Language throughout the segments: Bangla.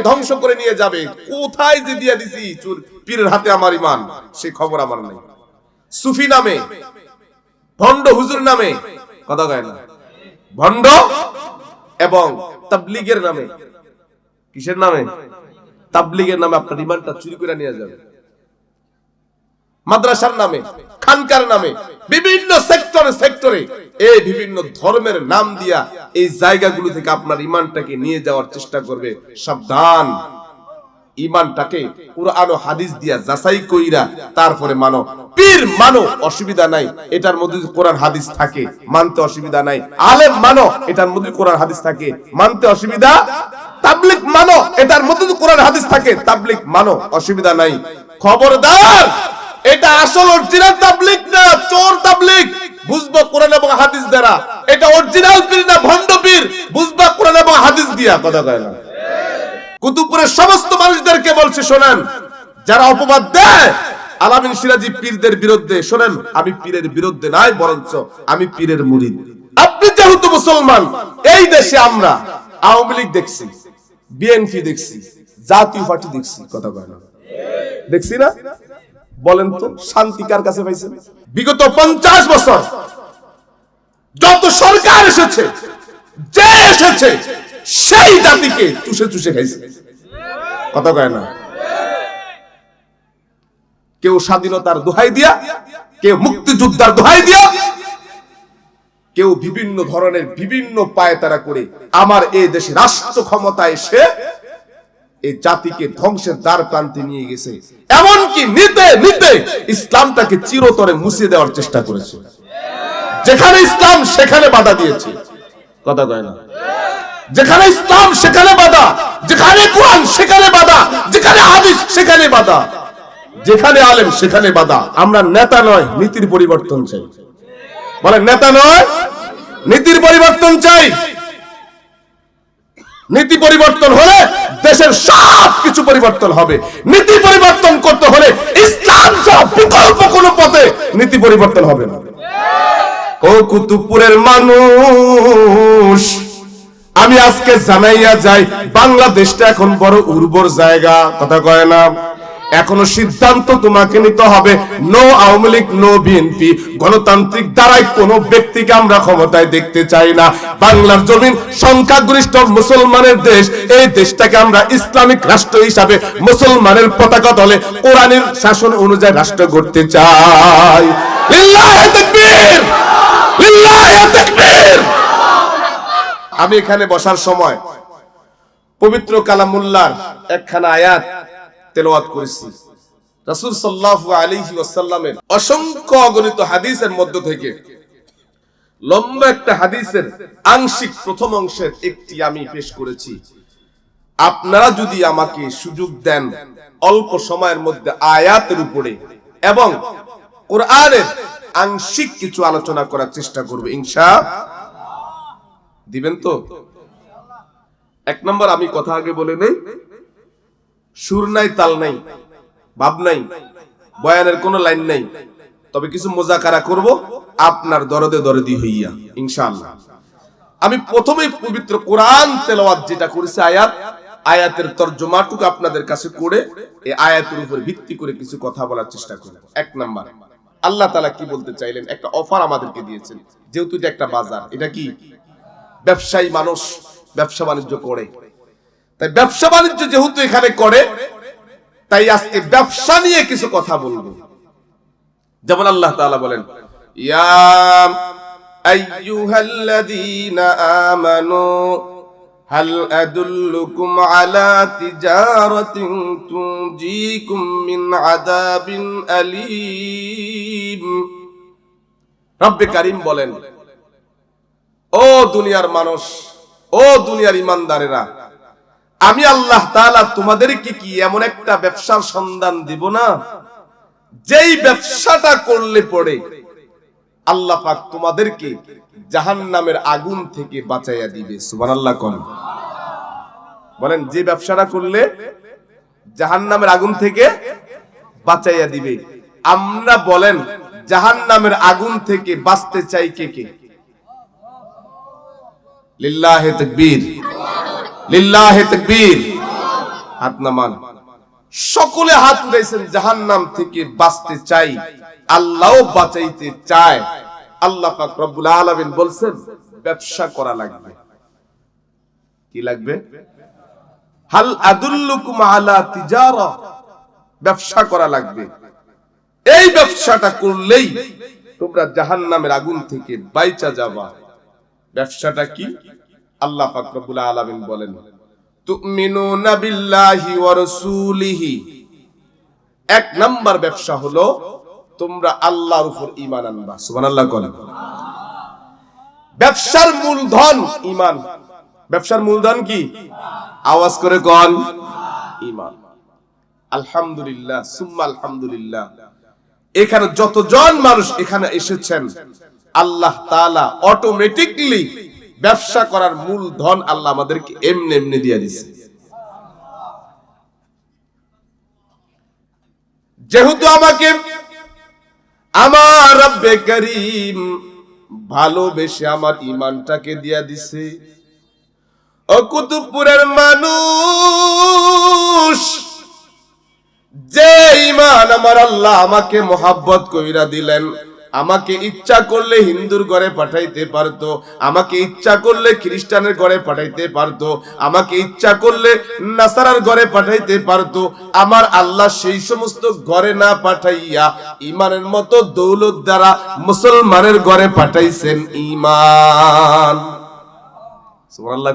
ধ্বংস করে নিয়ে যাবে। কোথায় যে দিয়ে দিছি? চুর- পীরের হাতে আমার ইমান সে খবর আমার নাই। সুফি নামে, ভণ্ড হুজুর নামে, কথা কয় না। ভণ্ড এবং তাবলিগের নামে। কিসের নামে? তাবলিগের নামে আপনার ইমানটা চুরি করে নিয়ে যাবে। মাদ্রাসার নামে, খানকার নামে, বিভিন্ন সেক্টরে সেক্টরে এই বিভিন্ন ধর্মের নাম দিয়া এই জায়গাগুলো থেকে আপনার ইমানটাকে নিয়ে যাওয়ার চেষ্টা করবে। সাবধান। ইমানটাকে কোরআন ও হাদিস দিয়া যাচাই কইরা তারপরে মানো। পীর মানো, অসুবিধা নাই, এটার মধ্যে কোরআন হাদিস থাকে, মানতে অসুবিধা নাই। আলেম মানো, এটার মধ্যে কোরআন হাদিস থাকে, মানতে অসুবিধা? তাবলিক মানো, এটার মধ্যে কোরআন হাদিস থাকে তাবলিক মানো, অসুবিধা নাই। খবরদার! এটা আসল অরিজিনাল তাবলিক না চোর তাবলিক বুঝব কোরআন এবং হাদিস দ্বারা। এটা অরিজিনাল পীর না ভণ্ড পীর? বুঝবা কোরআন এবং হাদিস দিয়া, কথা কয় না। কুতুবপুরের সমস্ত মানুষদেরকে বলছে, শোনেন, যারা অপবাদ দেয়, আলামিন সিরাজি পীরদের বিরুদ্ধে, শোনেন, আমি পীরের বিরুদ্ধে নাই বরঞ্চ আমি পীরের মুরিদ। আপনি যেহেতু মুসলমান, এই দেশে আমরা আওয়ামী লীগ দেখছি, বিএনপি দেখছি, জাতীয় পার্টি দেখছি, কথা কয় না। দেখছি না? বলেন তো শান্তি কার কাছে পাইছেন? বিগত পঞ্চাশ বছর যত সরকার এসেছে যে এসেছে সেই জাতিকে চুষে চুষে খাইছে। কথা কয় না? কেউ স্বাধীনতার দোহাই দিয়া কেউ মুক্তিযোদ্ধার দোহাই দিয়া কেউ বিভিন্ন ধরনের বিভিন্ন পায়ে তারা করে আমার এই দেশে রাষ্ট্র ক্ষমতা এসে এই জাতিকে ধ্বংসের দ্বার প্রান্তে নিয়ে গেছে। এমনকি নিতে নিতে ইসলামটাকে চিরতরে মুছিয়ে দেওয়ার চেষ্টা করেছে। যেখানে ইসলাম, সেখানে বাধা দিয়েছে। কথা কয় না? যেখানে ইসলাম, সেখানে বাধা। যেখানে কোরআন, সেখানে বাধা। যেখানে হাদিস, সেখানে বাধা। যেখানে আলেম, সেখানে বাধা। আমরা নেতা নয়, নীতির পরিবর্তন চাই। বলে নেতা নয়, নীতির পরিবর্তন চাই। নীতি পরিবর্তন হলে দেশের সব কিছু পরিবর্তন হবে। নীতি পরিবর্তন করতে হলে ইসলাম সহ বিকল্প কোন পথে নীতি পরিবর্তন হবে না। ও কুতুবপুরের মানুষ, আমি আজকে জানাইয়া যাই, বাংলাদেশটা এখন বড় উর্বর জায়গা, কথা কয় না? এখনও সিদ্ধান্ত তোমাকে নিতে হবে। No Awami League no BNP গণতান্ত্রিক দ্বারাই কোন ব্যক্তিকে আমরা ক্ষমতায় দেখতে চাই না। বাংলার জমিন সংখ্যাগরিষ্ঠ মুসলমানের দেশ। এই দেশটাকে আমরা ইসলামিক রাষ্ট্র হিসাবে মুসলমানের পতাকা তলে কোরআনের শাসন অনুযায়ী রাষ্ট্র করতে চাই। আমি এখানে বসার সময় পবিত্র কালামুল্লার একখানা আয়াত তেলাওয়াত করেছি। রাসূল সাল্লাল্লাহু আলাইহি ওয়াসাল্লামের অসংখ্য অগণিত হাদিসের মধ্য থেকে লম্বা একটা হাদিসের আংশিক প্রথম অংশের একটি আমি পেশ করেছি। আপনারা যদি আমাকে সুযোগ দেন অল্প সময়ের মধ্যে আয়াতের উপরে এবং কোরআনের আংশিক কিছু আলোচনা করার চেষ্টা করব ইনশা দিবেন তো? এক নম্বর আমি কথা আগে বলে নেই। সুর নাই, তাল নাই, ভাব নাই, বয়ানের কোনো লাইন নাই। তবে কিছু মোজাকারা করব আপনার দরদে দরদি হইয়া, ইনশাআল্লাহ। আমি প্রথমেই পবিত্র কোরআন তেলাওয়াত যেটা করেছি আয়াত, আয়াতের তর্জমাটুকু আপনাদের কাছে করে এই আয়াতের উপর ভিত্তি করে কিছু কথা বলার চেষ্টা করব। এক নাম্বার, আল্লাহ তাআলা কি বলতে চাইলেন? একটা অফার আমাদেরকে দিয়েছেন, যেহেতু এটা একটা বাজার। এটা কি? ব্যবসায়ী মানুষ ব্যবসা বাণিজ্য করে। তাই ব্যবসা বাণিজ্য যেহেতু এখানে করে, তাই আজকে ব্যবসা নিয়ে কিছু কথা বলব। যেমন আল্লাহ তাআলা বলেন হাল আদুল্লুকুম আলা তিজারাতিন তুজিকুম মিন আযাবিন আলীম। রব্বে কারীম বলেন, ও দুনিয়ার মানুষ, ও দুনিয়ার ইমানদারেরা আমি আল্লাহ তাআলা তোমাদেরকে কি এমন একটা ব্যবসার সন্ধান দিব না? যেই ব্যবসাটা করলে পড়ে আল্লাহ পাক তোমাদেরকে জাহান্নামের আগুন থেকে বাঁচাইয়া দিবে। সুবহানাল্লাহ কোন। বলেন, যে ব্যবসাটা করলে জাহান্নামের আগুন থেকে বাঁচাইয়া দিবে। আমরা বলেন, জাহান্নামের আগুন থেকে বাঁচতে চাই কে কে? লিল্লাহে হাত নামান। সকলে হাত থেকে বাঁচতে চাই, আল্লাহও বাঁচাইতে চায়। আল্লাহ রব্বুল আলামিন বলছেন, ব্যবসা করা লাগবে। কি লাগবে? হাল আদুল্লুকুম আলা ব্যবসা করা লাগবে। এই ব্যবসাটা করলেই তোমরা জাহান্নামের আগুন থেকে বাইচা যাবা। ব্যবসাটা কি? আল্লাহ পাক রব্বুল আলামিন বলেন, তুমিনুনা বিল্লাহি ওয়া রাসূলিহি। এক নাম্বার ব্যবসা হলো, তোমরা আল্লাহর উপর ঈমান আনবা। সুবহানাল্লাহ বলেন ব্যবসার মূলধন ঈমান। ব্যবসার মূলধন কি? আওয়াজ করে কোন, ঈমান। আলহামদুলিল্লাহ, সুম্মা আলহামদুলিল্লাহ। এখানে যতজন মানুষ এখানে এসেছেন, আল্লাহ তাআলা অটোমেটিকলি ব্যবসা করার মূল ধন আল্লাহ আমাদেরকে এমনি এমনি দিয়ে দিছে। যেহেতু আমাকে আমার রব্বে করিম ভালোবেসে আমার ইমানটাকে দিয়া দিছে, ও কুতুবপুরের মানুষ, যে ইমান আমার আল্লাহ আমাকে মোহাব্বত কইরা দিলেন আমাকে ইচ্ছা করলে হিন্দুর ঘরে পাঠাইতে পারতো, আমাকে ইচ্ছা করলে খ্রিস্টানের ঘরে পাঠাইতে পারতো, আমাকে ইচ্ছা করলে নাসারার ঘরে পাঠাইতে পারতো, আমার আল্লাহ সেই সমস্ত ঘরে না পাঠাইয়া ইমানের মতো দৌলত দ্বারা মুসলমানের ঘরে পাঠাইছেন ইমান। সুবহানাল্লাহ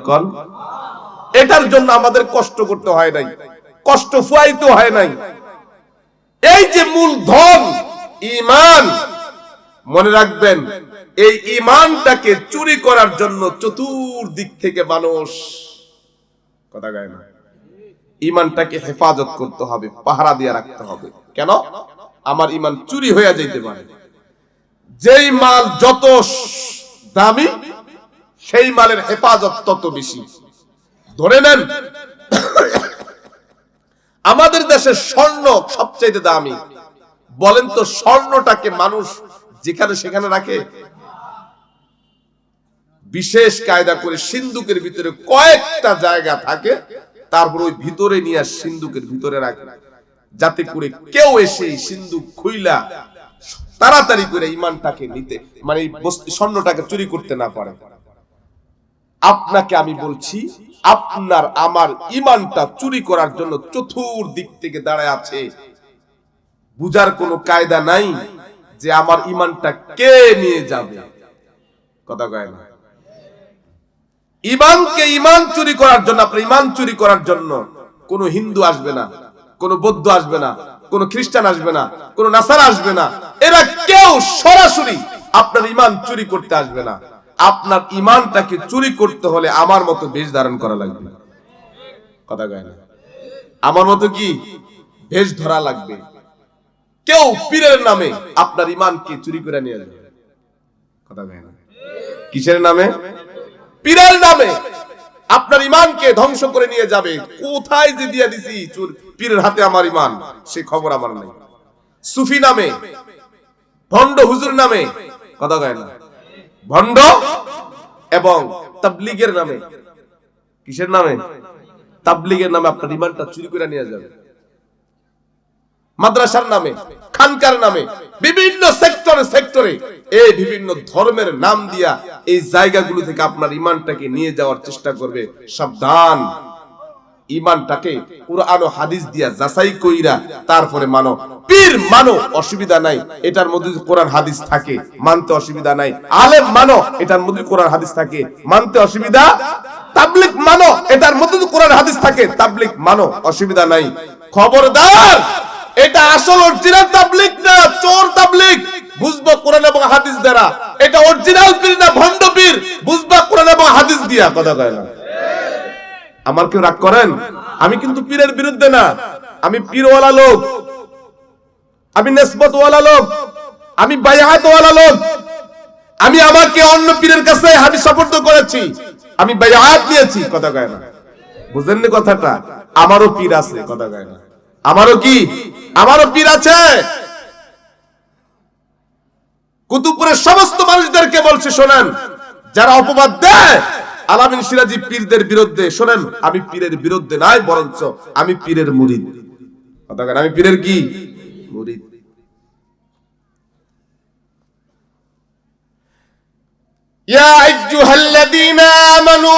এটার জন্য আমাদের কষ্ট করতে হয় নাই, কষ্ট ফুয়াইতে হয় নাই। এই যে মূল ধন, ইমান মনে রাখবেন, এই ইমানটাকে চুরি করার জন্য চতুর্দিক থেকে মানুষ কথা গায় না। ইমানটাকে হেফাজত করতে হবে, পাহারা দিয়ে রাখতে হবে। কেন? আমার ইমান চুরি হয়ে যাইতে পারে। যেই মাল যত দামি, সেই মালের হেফাজত তত বেশি। ধরে নেন, আমাদের দেশের স্বর্ণ সবচাইতে দামি। বলেন তো স্বর্ণটাকে মানুষ যেখানে সেখানে রাখে। বিশেষ কায়দা করে সিন্ধুকের ভিতরে কয়েকটা জায়গা থাকে, তারপর ওই ভিতরে নিয়ে সিন্ধুকের ভিতরে রাখে। যাতে করে কেউ এসে এই সিন্ধুক খুইলা তাড়াতাড়ি করে ইমানটাকে নিতে মানে স্বর্ণটাকে চুরি করতে না পারে। আপনাকে আমি বলছি, আপনার আমার ইমানটা চুরি করার জন্য চতুর্দিক থেকে দাঁড়ায় আছে। বুজার কোনো কায়দা নাই। যে আমার ইমানটা কে নিয়ে যাবে? কথা কয় না। ইমানকে ইমান চুরি করার জন্য, আপনার ইমান চুরি করার জন্য কোন হিন্দু আসবে না, কোন বৌদ্ধ আসবে না, কোন খ্রিস্টান আসবে না, কোন নাসারা আসবে না। এরা কেউ সরাসরি আপনার ইমান চুরি করতে আসবে না। আপনার ইমানটাকে চুরি করতে হলে আমার মতো বেশ ধারণ করা লাগবে। কথা কয় না। আমার মতো কি? বেশ ধরা লাগবে। কেউ পীরের নামে আপনার ইমানকে চুরি করে নিয়ে যাবে। কথা কয় কিসের নামে? পীরের নামে আপনার ইমানকে ধ্বংস করে নিয়ে যাবে। কোথায় যে দিয়ে দিছি চুর, পীরের হাতে আমার ইমান সে খবর আমার নাই। সুফি নামে, ভণ্ড হুজুর নামে, কথা কয় না? ভণ্ড এবং তাবলিগের নামে। কিসের নামে? তাবলিগের নামে আপনার ইমানটা চুরি করে নিয়ে যাবে। মাদ্রাসার নামে, খানকার নামে, বিভিন্ন সেক্টরে সেক্টরে এই বিভিন্ন ধর্মের নাম দিয়া এই জায়গাগুলো থেকে আপনার ইমানটাকে নিয়ে যাওয়ার চেষ্টা করবে। সাবধান। ইমানটাকে কোরআন ও হাদিস দিয়া যাচাই কইরা তারপরে মানো। পীর মানো, অসুবিধা নাই, এটার মধ্যে কোরআন হাদিস থাকে, মানতে অসুবিধা নাই। আলেম মানো, এটার মধ্যে কোরআন হাদিস থাকে, মানতে অসুবিধা। তাবলিক মানো, এটার মধ্যে কোরআন হাদিস থাকে তাবলিক মানো, অসুবিধা নাই। খবরদার! এটা আসল অরিজিনাল তাবলিক না চোর তাবলিক বুঝব কোরআন এবং হাদিস দ্বারা। এটা অরিজিনাল পীর না ভণ্ড পীর? বুঝবা কোরআন এবং হাদিস দিয়া, কথা কয় না। আমার কেউ রাগ করেন? আমি কিন্তু পীরের বিরুদ্ধে না। আমি পীরওয়ালা লোক। আমি নেসবতওয়ালা লোক। আমি বায়াতওয়ালা লোক। আমি আমাকে অন্য পীরের কাছে হাদিস সাপোর্ট করেছি। আমি বায়াত নিয়েছি, কথা কয় না। বুঝলেন কথাটা? আমারও পীর আছে, কথা কয় না। আমারও কি? আমারও পীর আছে। কুতুবপুরের সমস্ত মানুষদেরকে বলছে, শোনেন, যারা অপবাদ দেয়, আলামিন সিরাজি পীরদের বিরুদ্ধে, শোনেন, আমি পীরের বিরুদ্ধে নাই, বরঞ্চ আমি পীরের মুরিদ। আমি পীরের কি? মুরিদ। ইয়া আইয়ুহাল্লাযীনা আমানু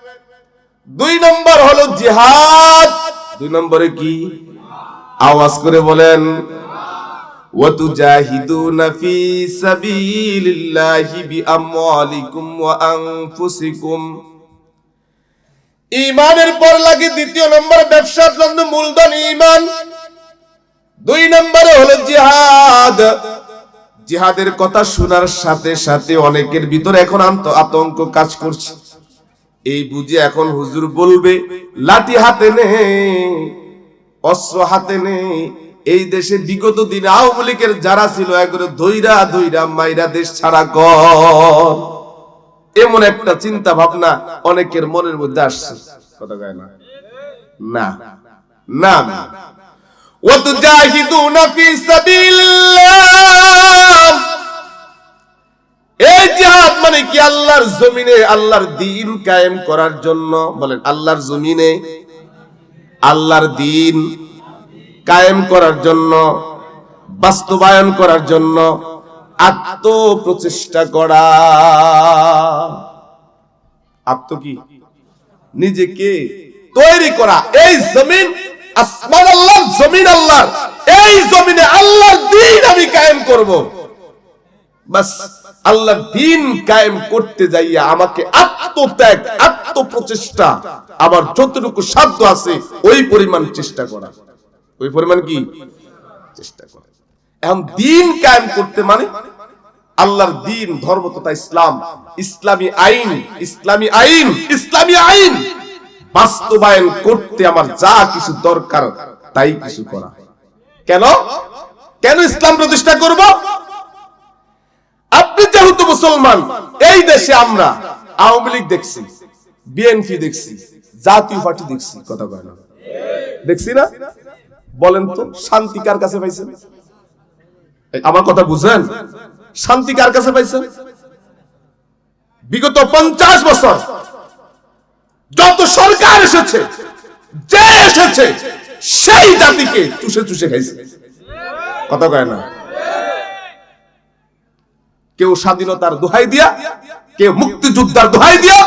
দুই নম্বর হলো জিহাদ দুই নম্বরে কি আওয়াজ করে বলেন وتجاهدون في سبيل الله بأموالكم وأنفسكم ইমানের পর লাগে দ্বিতীয় নম্বর ব্যবসার জন্য মূলধন ইমান দুই নম্বরে হলো জিহাদ জিহাদের কথা শোনার সাথে সাথে অনেকের ভিতরে এখন আন্ত- আতঙ্ক কাজ করছে এই বুঝে এখন হুজুর বলবে লাঠি হাতে নে অস্ত্র হাতে নে এই দেশে বিগত দিনে আওয়ামী লীগের যারা ছিল একবারে ধৈরা ধৈরা মাইরা দেশ ছাড়া কর এমন একটা চিন্তা ভাবনা অনেকের মনের মধ্যে আসছে কথা কয় না না না না وتجاهدون في سبيل الله জিহাদ মানে কি? আল্লাহর জমিনে আল্লাহর দিন কায়েম করার জন্য, বলেন, আল্লাহর জমিনে আল্লাহর দিন কায়েম করার জন্য, বাস্তবায়ন করার জন্য আত্ম প্রচেষ্টা করা। আত্ম কি? নিজেকে তৈরি করা। এই জমিন আসমান আল্লাহ জমিন আল্লাহর। এই জমিনে আল্লাহর দিন আমি কায়েম করব। বাস আল্লাহর দিন কায়েম করতে যাইয়া আমাকে আত্মত্যাগ, আত্মপ্রচেষ্টা, আমার যতটুকু সাধ্য আছে, ওই পরিমাণ চেষ্টা করা। ওই পরিমাণ কি? চেষ্টা করা। এখন দিন কায়েম করতে মানে? আল্লাহর দিন, ধর্ম তথা ইসলাম, ইসলামী আইন ইসলামী আইন ইসলামী আইন। বাস্তবায়ন করতে আমার যা কিছু দরকার, তাই কিছু করা। কেন? কেন ইসলাম প্রতিষ্ঠা করব? যেহেতু মুসলমান, এই দেশে আমরা আওয়ামী লীগ দেখছি, বিএনপি দেখছি, জাতীয় পার্টি দেখছি, কথা কয় না। দেখছি না? বলেন তো, শান্তি কার কাছে পাইছেন? আমার কথা বুঝেন শান্তি কার কাছে পাইছেন? বিগত পঞ্চাশ বছর যত সরকার এসেছে, যে এসেছে, সেই জাতিকে চুষে চুষে খাইছে। কথা কয় না? কেউ স্বাধীনতার দোহাই দিয়া, কেউ মুক্তিযোদ্ধার দোহাই দিয়া,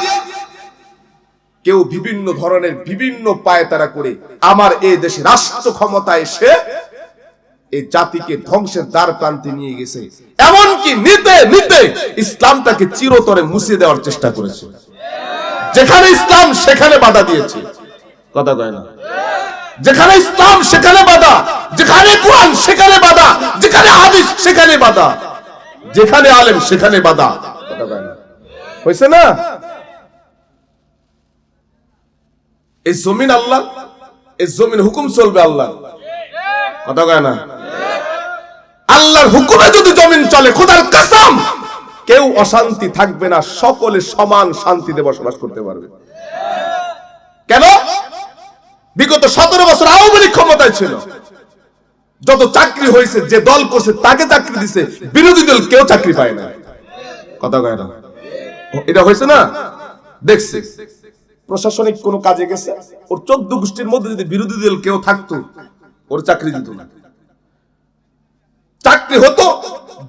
কেউ বিভিন্ন ধরনের বিভিন্ন পায়তারা করে আমার এই দেশে রাষ্ট্র ক্ষমতা এসে এই জাতিকে ধ্বংসের দ্বার প্রান্তে নিয়ে গেছে। এমনকি নিতে নিতে ইসলামটাকে চিরতরে মুছে দেওয়ার চেষ্টা করেছে। যেখানে ইসলাম, সেখানে বাধা দিয়েছে। কথা কয় না? যেখানে ইসলাম, সেখানে বাধা। যেখানে কোরআন, সেখানে বাধা। যেখানে হাদিস, সেখানে বাধা। যেখানে আলেম সেখানে বাধা হয়েছে না? এই জমিন আল্লাহ এই জমিন হুকুম চলবে আল্লাহ। কথা কয় না? আল্লাহর হুকুমে যদি জমিন চলে খোদার কসম কেউ অশান্তি থাকবে না সকলে সমান শান্তিতে বসবাস করতে পারবে। কেন? বিগত সতেরো বছর আওয়ামী লীগ ক্ষমতায় ছিল। যত চাকরি হয়েছে, যে দল করছে, তাকে চাকরি দিছে, বিরোধী দল কেউ চাকরি পায় না। কথা কয় না? এটা হয়েছে না? দেখছি। প্রশাসনিক কোনো কাজে গেছে? ওর চোদ্দ গোষ্ঠীর মধ্যে যদি বিরোধী দল কেউ থাকতো, ওর চাকরি দিত না। চাকরি হতো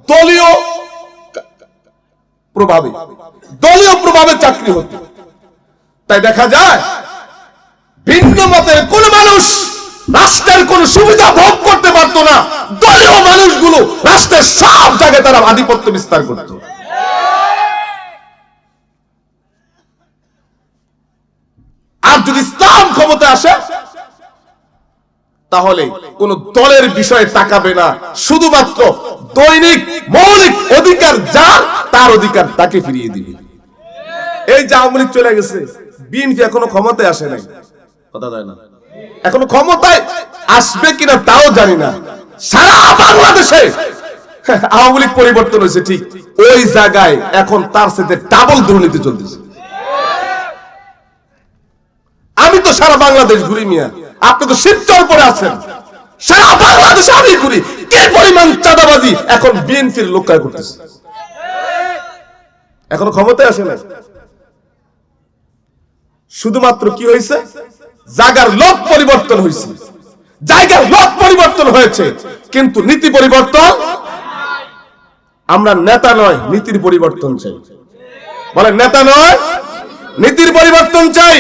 দলীয় প্রভাবে। দলীয় প্রভাবে চাকরি হতো। তাই দেখা যায়, ভিন্ন মতের কোন মানুষ রাষ্ট্রের কোন সুবিধা ভোগ করতে পারতো না। দলীয় মানুষগুলো রাষ্ট্রের সব জায়গায় তারা আধিপত্য বিস্তার করত। আর যদি ইসলাম ক্ষমতা আসে, তাহলে কোন দলের বিষয়ে তাকাবে না। শুধুমাত্র দৈনিক মৌলিক অধিকার যার, তার অধিকার তাকে ফিরিয়ে দিবে। এই যে আওয়ামী লীগ চলে গেছে, বিএনপি এখনও ক্ষমতায় আসে নাই। কথা যায় না। এখনও ক্ষমতায় আসবে কিনা তাও জানি না। সারা বাংলাদেশে আওয়ামী লীগ পরিবর্তন হয়েছে ঠিক ওই জায়গায় এখন তার সাথে ডাবল দুর্নীতি চলতেছে। আমি তো সারা বাংলাদেশ ঘুরি মিয়া। আপনি তো শিবচর পরে আছেন। সারা বাংলাদেশ আমি ঘুরি। কি পরিমাণ চাঁদাবাজি এখন বিএনপির লোকায় করতেছে? এখনও ক্ষমতায় আসে না শুধুমাত্র কি হয়েছে? জায়গার লোক পরিবর্তন হয়েছে জায়গার লোক পরিবর্তন হয়েছে, কিন্তু নীতি পরিবর্তন আমরা নেতা নয়, নীতির পরিবর্তন চাই। বলে নেতা নয়, নীতির পরিবর্তন চাই।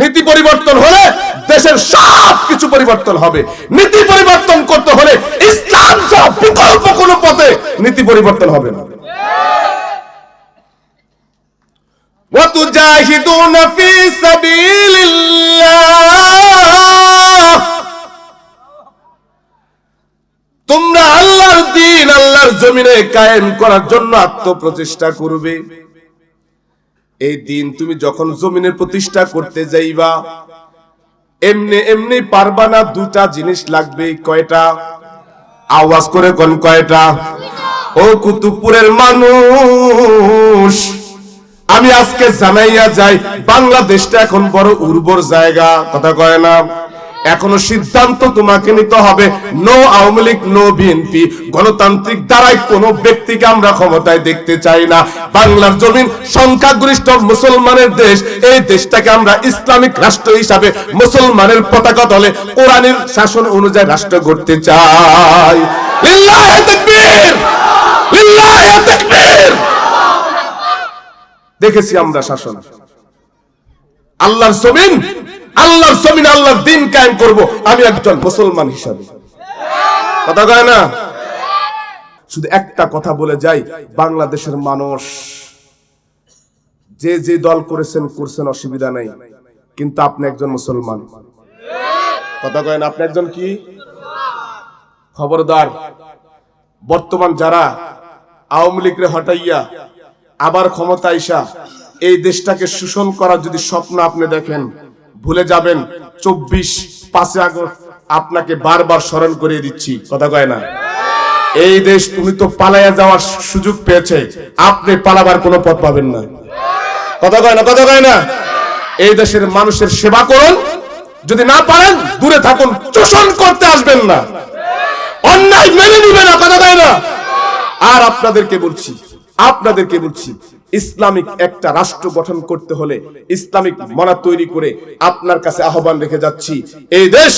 নীতি পরিবর্তন হলে দেশের সব কিছু পরিবর্তন হবে। নীতি পরিবর্তন করতে হলে ইসলাম সহ বিকল্প কোনো পথে নীতি পরিবর্তন হবে না। وتجاهدون في سبيل الله তোমরা আল্লাহর দিন আল্লাহর জমিনে কায়েম করার জন্য আত্মপ্রচেষ্টা করবে এই দিন তুমি যখন জমিনের প্রতিষ্ঠা করতে যাইবা এমনি এমনি পারবা না দুটা জিনিস লাগবে কয়টা আওয়াজ করে কোন কয়টা ও কুতুবপুরের মানুষ আমি আজকে জানাইয়া যাই, বাংলাদেশটা এখন বড় উর্বর জায়গা, কথা কয় না? এখনও সিদ্ধান্ত তোমাকে নিতে হবে no Awami League no BNP গণতান্ত্রিক দ্বারাই কোন ব্যক্তিকে আমরা ক্ষমতায় দেখতে চাই না। বাংলার জমিন সংখ্যাগরিষ্ঠ মুসলমানের দেশ, এই দেশটাকে আমরা ইসলামিক রাষ্ট্র হিসাবে মুসলমানের পতাকা দলে কোরআনের শাসন অনুযায়ী রাষ্ট্র করতে চাই। লিল্লাহে তাকবীর! লিল্লাহে তাকবীর! দেখেছি আমরা শাসন। আল্লাহর জমিন আল্লাহর জমিন, আল্লাহর দিন কায়েম করব আমি একজন মুসলমান হিসাবে। কথা কয় না? শুধু একটা কথা বলে যাই, বাংলাদেশের মানুষ যে যে দল করেছেন, করছেন, অসুবিধা নাই, কিন্তু আপনি একজন মুসলমান। কথা কয় না? আপনি একজন কি? খবরদার। বর্তমান যারা আওয়ামী লীগরে হটাইয়া আবার ক্ষমতা আইসা এই দেশটাকে শোষণ করার যদি স্বপ্ন আপনি দেখেন, ভুলে যাবেন, চব্বিশ পাঁচই আগস্ট আপনাকে বারবার স্মরণ করিয়ে দিচ্ছি। কথা কয় না? এই দেশ তুমি তো পালাইয়া যাওয়ার সুযোগ পেয়েছে, আপনি পালাবার কোনো পথ পাবেন না। কথা কয় না? কথা কয় না? এই দেশের মানুষের সেবা করুন, যদি না পারেন, দূরে থাকুন, শোষণ করতে আসবেন না। অন্যায় মেনে নিবে না, কথা কয় না? আর আপনাদেরকে বলছি আপনাদেরকে বলছি, ইসলামিক একটা রাষ্ট্র গঠন করতে হলে ইসলামিক মনা তৈরি করে আপনার কাছে আহ্বান রেখে যাচ্ছি। এই দেশ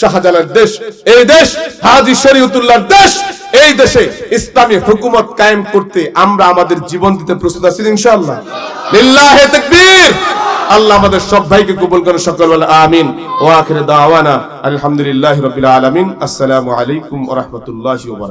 শাহজালাল দেশ, এই দেশ হাজি শরীয়তুল্লাহর দেশ, এই দেশে ইসলামী হুকুমত কায়েম করতে আমরা আমাদের জীবন দিতে প্রস্তুত আছি ইনশাআল্লাহ। লিল্লাহে তাকবীর! আল্লাহ আমাদের সব ভাইকে কবুল করে সকল বলে আমিন। ওয়া আখির দাওয়ানা, আলহামদুলিল্লাহি রাব্বিল আলামিন। আসসালামু আলাইকুম ওয়া রাহমাতুল্লাহি ওয়া